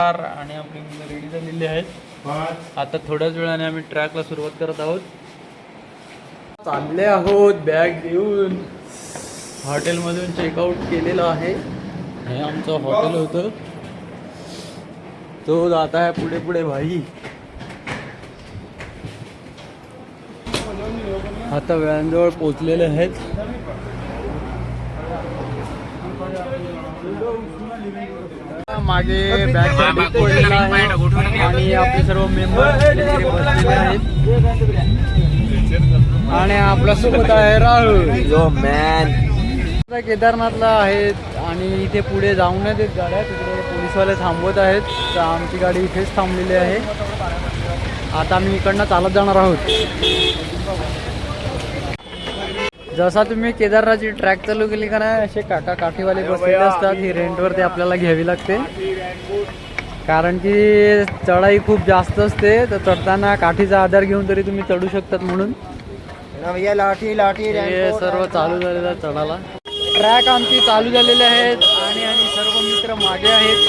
Car आणि आपली मुलं रेडी झालेली आहेत. आता थोड्याच वेळाने आम्ही ट्रॅकला सुरुवात करत आहोत. चालले आहोत बॅग घेऊन. हॉटेलमधून चेकआउट केलेलं आहे. हे आमचं हॉटेल होतं. तो जात आहे पुढे पुढे भाई. आता वेळांजवळ पोचलेले आहेत. मागे बॅग आणि आपले सर्व मेंबर आहेत. आणि आपल्यासोबत आहे राहुल. यो मॅन केदारनाथला आहेत आणि इथे पुढे जाऊन देत गाड्या. तिकडे पोलीसवाले थांबवत आहेत. तर आमची गाडी इथेच थांबलेली आहे. आता आम्ही इकडनं चालत जाणार आहोत. जसा तुम्ही केदारनाथची ट्रॅक चालू केली का नाही असे काका काठीवाले बसलेले असतात ही रेंटवरती आपल्याला घ्यावी लागते कारण की चढाई खूप जास्त असते तर चढताना काठीचा आधार घेऊन तरी तुम्ही चढू शकतात म्हणून. लाठी लाठी हे सर्व चालू झालेलं आहे चढाला ट्रॅक आमची चालू झालेले आहेत आणि आणि सर्व मित्र मागे आहेत.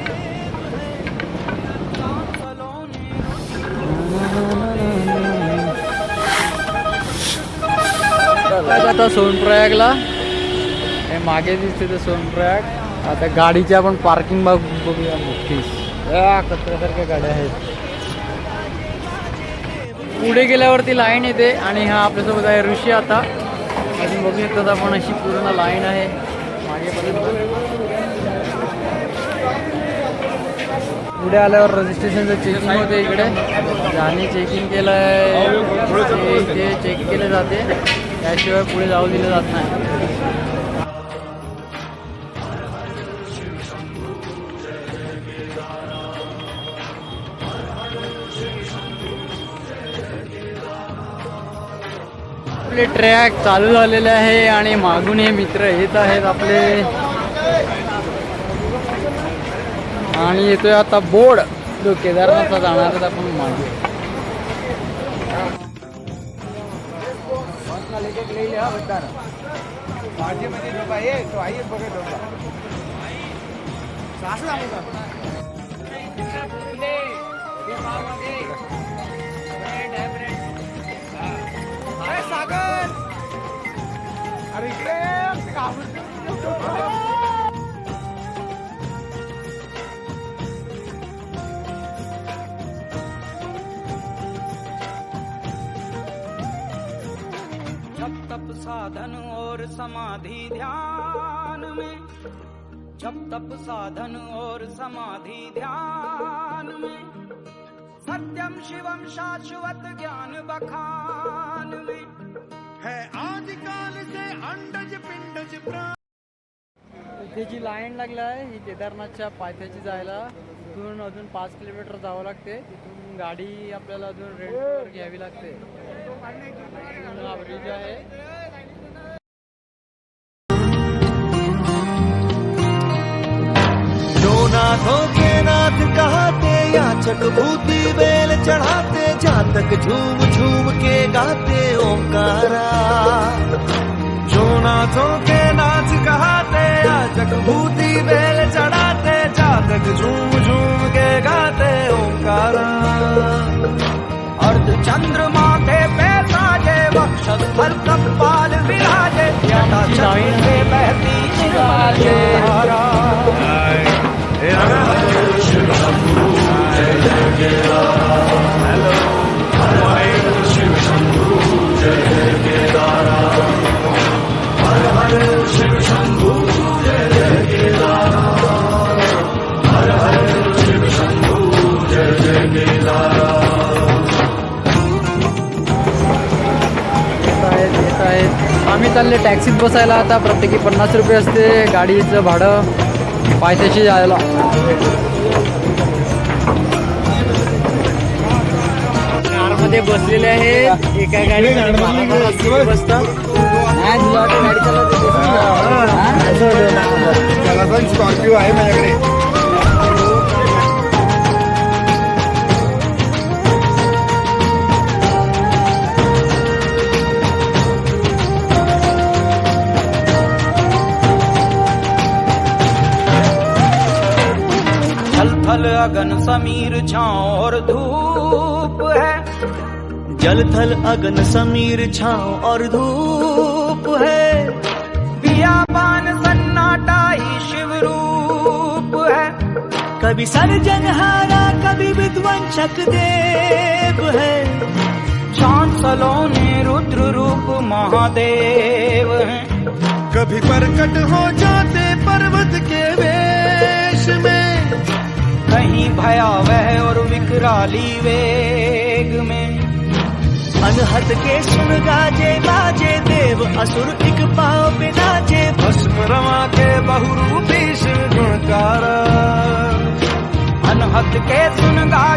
आता सोनप्रयागला. हे मागे दिसते ते सोनप्रयाग. आता गाडीची आपण पार्किंग बघ बघूया मोठी या कचऱ्यासारख्या गाड्या आहेत. पुढे गेल्यावरती लाईन येते आणि हा आपल्यासोबत आहे ऋषी आता. अजून बघू शकतात आपण अशी पूर्ण लाईन आहे. मागेपर्यंत पुढे आल्यावर रजिस्ट्रेशनचं चेकिंग होते इकडे. ज्याने चेकिंग केलं आहे ते चेक केले जाते. त्याशिवाय पुढे जाऊ दिलं जात नाही. आपले ट्रॅक चालू झालेले आहे आणि मागून हे मित्र येत आहेत आपले. आणि येतोय आता बोर्ड जो केदारनाथला जाणार आपण मागे. सागर! साधन और समाधि ध्यान में। जब तप साधन और समाधि ध्यान में। सत्यम शिवम शाश्वत ज्ञान बखान में। है आज काल से अंडज पिंडज इथे जी लाईन लागलाय आहे ही केदारनाथच्या पायथ्याची जायला. तिथून अजून पाच किलोमीटर जावं लागते. तिथून गाडी आपल्याला अजून रेंटवर घ्यावी लागते. हा ब्रिज आहे. नाथों के नाथ कहाते याचक भूति बेल चढ़ाते, जातक झूम झूम के गाते ओंकारा। जो नाथों के नाथ कहाते याचक भूति बेल चढ़ाते, जातक झूम झूम के गाते ओंकारा। अर्ध चंद्रमा के पैसाजे वक्षस्थल कपाल विराजे जटा चक्र से बहती शिवाले चालले टॅक्सीत बसायला आता प्रत्येकी पन्नास रुपये असते गाडीचं भाडं पायथ्याशी जायला. कारमध्ये बसलेले आहेत एका बसतात हा, गाडी पण स्कॉर्पिओ आहे माझ्याकडे. अगन समीर छाँव और धूप है। जल थल अगन समीर छाँव और धूप है। बियाबान सन्नाटा ही शिव रूप है। कभी सर्जनहारा कभी विध्वंसक देव है। चांसलों ने रुद्र रूप महादेव है। कभी प्रकट हो जाते पर्वत के में कहीं भयावह और विकराली वेग में। अनहद के सुन गाजे बाजे देव असुर एक पाव पे नाचे। भस्म रमा के बहुरूपी शिव गुणकार। अनहद के सुन गाजे